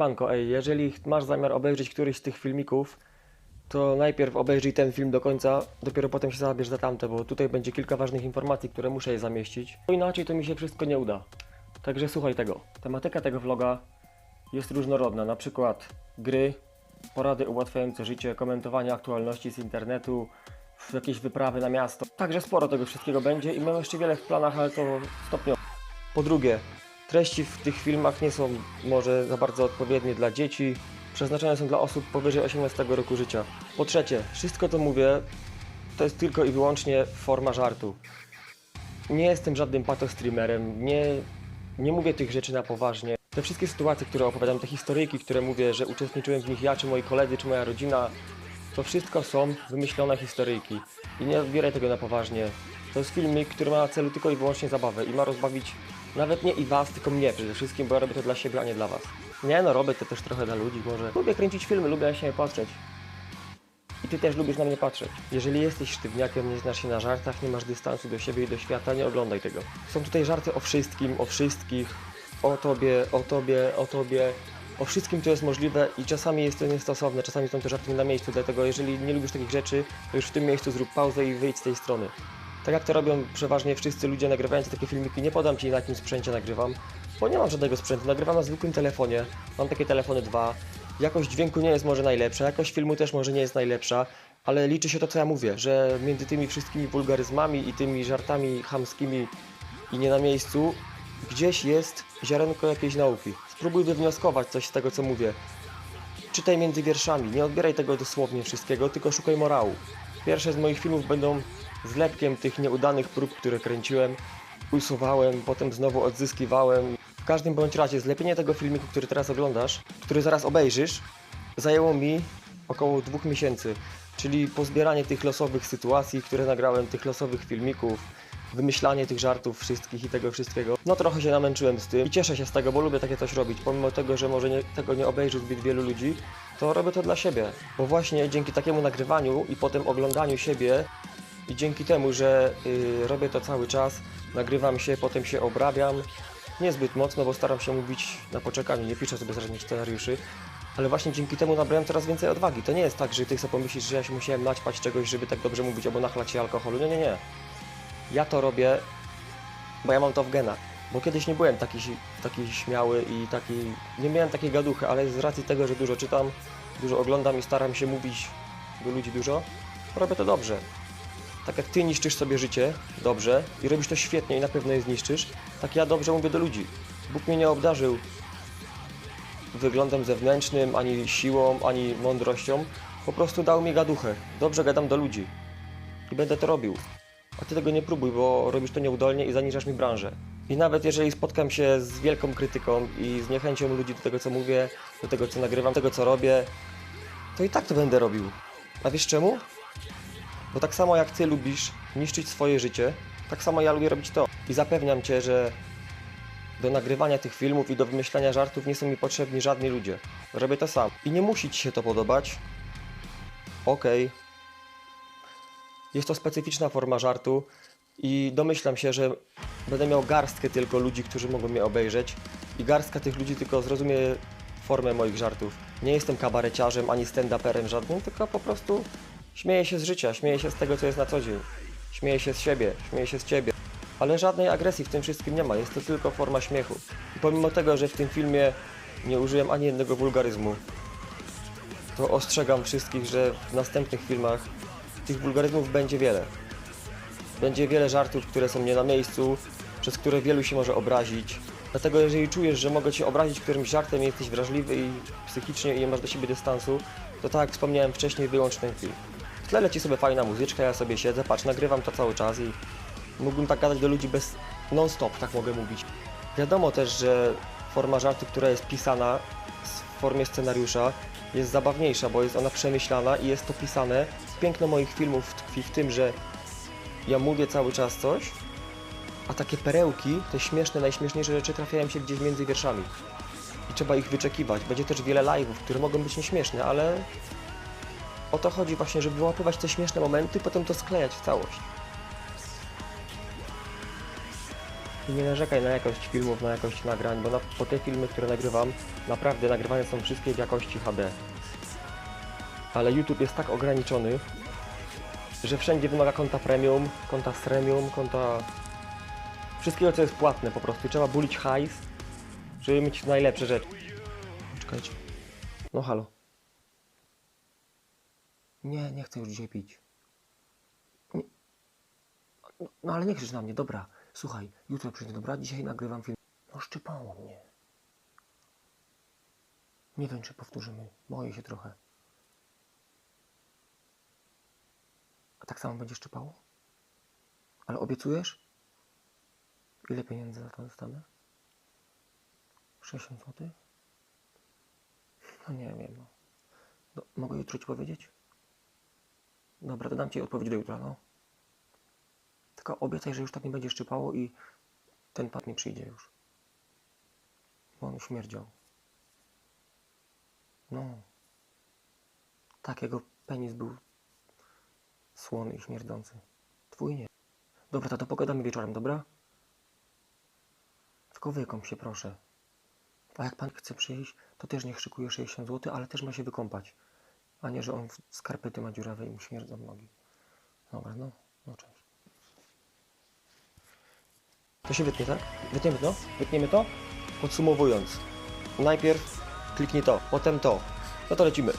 siemanko, ej, jeżeli masz zamiar obejrzeć któryś z tych filmików, to najpierw obejrzyj ten film do końca, dopiero potem się zabierz za tamte, bo tutaj będzie kilka ważnych informacji, które muszę je zamieścić. Bo inaczej to mi się wszystko nie uda. Także słuchaj tego. Tematyka tego vloga jest różnorodna, na przykład gry, porady ułatwiające życie, komentowanie aktualności z internetu, jakieś wyprawy na miasto. Także sporo tego wszystkiego będzie i mam jeszcze wiele w planach, ale to stopniowo. Po drugie, treści w tych filmach nie są może za bardzo odpowiednie dla dzieci, przeznaczone są dla osób powyżej 18 roku życia. Po trzecie, wszystko to mówię, to jest tylko i wyłącznie forma żartu. Nie jestem żadnym patostreamerem, nie, nie mówię tych rzeczy na poważnie. Te wszystkie sytuacje, które opowiadam, te historyjki, które mówię, że uczestniczyłem w nich ja, czy moi koledzy, czy moja rodzina, to wszystko są wymyślone historyjki. I nie odbieraj tego na poważnie. To jest filmik, który ma na celu tylko i wyłącznie zabawę i ma rozbawić nawet nie i was, tylko mnie przede wszystkim, bo ja robię to dla siebie, a nie dla was. Nie no, robię to też trochę dla ludzi, może. Lubię kręcić filmy, lubię na siebie patrzeć. I ty też lubisz na mnie patrzeć. Jeżeli jesteś sztywniakiem, nie znasz się na żartach, nie masz dystansu do siebie i do świata, nie oglądaj tego. Są tutaj żarty o wszystkim, o wszystkich, o tobie, o tobie, o tobie. O wszystkim, co jest możliwe i czasami jest to niestosowne, czasami są te żarty nie na miejscu, dlatego jeżeli nie lubisz takich rzeczy, to już w tym miejscu zrób pauzę i wyjdź z tej strony. Tak jak to robią przeważnie wszyscy ludzie nagrywający takie filmiki, nie podam Ci na jakim sprzęcie nagrywam, bo nie mam żadnego sprzętu, nagrywam na zwykłym telefonie, mam takie telefony dwa, jakość dźwięku nie jest może najlepsza, jakość filmu też może nie jest najlepsza, ale liczy się to, co ja mówię, że między tymi wszystkimi wulgaryzmami i tymi żartami chamskimi i nie na miejscu, gdzieś jest ziarenko jakiejś nauki. Spróbuj wywnioskować coś z tego, co mówię. Czytaj między wierszami, nie odbieraj tego dosłownie wszystkiego, tylko szukaj morału. Pierwsze z moich filmów będą zlepkiem tych nieudanych prób, które kręciłem, usuwałem, potem znowu odzyskiwałem. W każdym bądź razie zlepienie tego filmiku, który teraz oglądasz, który zaraz obejrzysz, zajęło mi około dwóch miesięcy, czyli pozbieranie tych losowych sytuacji, które nagrałem, tych losowych filmików, wymyślanie tych żartów wszystkich i tego wszystkiego. No trochę się namęczyłem z tym i cieszę się z tego, bo lubię takie coś robić. Pomimo tego, że może nie, tego nie obejrzy zbyt wielu ludzi, to robię to dla siebie. Bo właśnie dzięki takiemu nagrywaniu i potem oglądaniu siebie i dzięki temu, że y, robię to cały czas, nagrywam się, potem się obrabiam, niezbyt mocno, bo staram się mówić na poczekaniu, nie piszę sobie żadnych scenariuszy, ale właśnie dzięki temu nabrałem coraz więcej odwagi. To nie jest tak, że ty sobie pomyślisz, że ja się musiałem naćpać czegoś, żeby tak dobrze mówić, albo nachlać się alkoholu. Nie, nie, nie. Ja to robię, bo ja mam to w genach. Bo kiedyś nie byłem taki, taki śmiały i taki, nie miałem takiej gaduchy, ale z racji tego, że dużo czytam, dużo oglądam i staram się mówić do ludzi dużo, robię to dobrze. Tak jak ty niszczysz sobie życie dobrze i robisz to świetnie i na pewno je zniszczysz, tak ja dobrze mówię do ludzi. Bóg mnie nie obdarzył wyglądem zewnętrznym, ani siłą, ani mądrością. Po prostu dał mi gaduchę. Dobrze gadam do ludzi. I będę to robił. A ty tego nie próbuj, bo robisz to nieudolnie i zaniżasz mi branżę. I nawet jeżeli spotkam się z wielką krytyką i z niechęcią ludzi do tego, co mówię, do tego, co nagrywam, do tego, co robię, to i tak to będę robił. A wiesz czemu? Bo tak samo jak ty lubisz niszczyć swoje życie, tak samo ja lubię robić to. I zapewniam cię, że do nagrywania tych filmów i do wymyślania żartów nie są mi potrzebni żadni ludzie. Robię to sam. I nie musi ci się to podobać. Okej. Jest to specyficzna forma żartu i domyślam się, że będę miał garstkę tylko ludzi, którzy mogą mnie obejrzeć i garstka tych ludzi tylko zrozumie formę moich żartów. Nie jestem kabareciarzem ani stand-uperem żadnym, tylko po prostu śmieję się z życia, śmieję się z tego, co jest na co dzień. Śmieję się z siebie, śmieję się z ciebie. Ale żadnej agresji w tym wszystkim nie ma, jest to tylko forma śmiechu. I pomimo tego, że w tym filmie nie użyłem ani jednego wulgaryzmu, to ostrzegam wszystkich, że w następnych filmach tych wulgaryzmów będzie wiele. Będzie wiele żartów, które są nie na miejscu, przez które wielu się może obrazić. Dlatego jeżeli czujesz, że mogę Cię obrazić którymś żartem jesteś wrażliwy i psychicznie i nie masz do siebie dystansu, to tak jak wspomniałem wcześniej, wyłącz ten film. Tle leci sobie fajna muzyczka, ja sobie siedzę, patrz, nagrywam to cały czas i mógłbym tak gadać do ludzi bez non-stop, tak mogę mówić. Wiadomo też, że forma żartu, która jest pisana w formie scenariusza, jest zabawniejsza, bo jest ona przemyślana i jest to pisane. Piękno moich filmów tkwi w tym, że ja mówię cały czas coś, a takie perełki, te śmieszne, najśmieszniejsze rzeczy trafiają się gdzieś między wierszami. I trzeba ich wyczekiwać. Będzie też wiele live'ów, które mogą być nieśmieszne, ale o to chodzi właśnie, żeby wyłapywać te śmieszne momenty, potem to sklejać w całość. I nie narzekaj na jakość filmów, na jakość nagrań, bo, na, bo te filmy, które nagrywam, naprawdę nagrywane są wszystkie w jakości HD. Ale YouTube jest tak ograniczony, że wszędzie wymaga konta premium, konta premium, konta... Wszystkiego, co jest płatne po prostu. Trzeba bulić hajs, żeby mieć najlepsze rzeczy. Czekajcie. No halo. Nie, nie chcę już dzisiaj pić. Nie. No, ale nie krzycz na mnie, dobra. Słuchaj, jutro przyjdę, dobra? Dzisiaj nagrywam film. No szczypało mnie. Nie wiem, czy powtórzymy. Boję się trochę. A tak samo będzie szczypało? Ale obiecujesz? Ile pieniędzy za to dostanę? 60 zł? No nie wiem, no. Mogę jutro ci powiedzieć? Dobra, to dam ci odpowiedź do jutra, no. Tylko obiecaj, że już tak nie będzie szczypało i ten pan nie przyjdzie już. Bo on śmierdział. No. Tak, jego penis był słony i śmierdzący. Twój nie. Dobra, to, to pogadamy wieczorem, dobra? Tylko wykąp się, proszę. A jak pan chce przyjść, to też niech szykuje 60 zł, ale też ma się wykąpać. A nie, że on skarpety ma dziurawe i mu śmierdzą nogi. Dobra, no, no cześć. To się wytnie, tak? Wytniemy to? Wytniemy to? Podsumowując. Najpierw kliknij to, potem to. No to lecimy.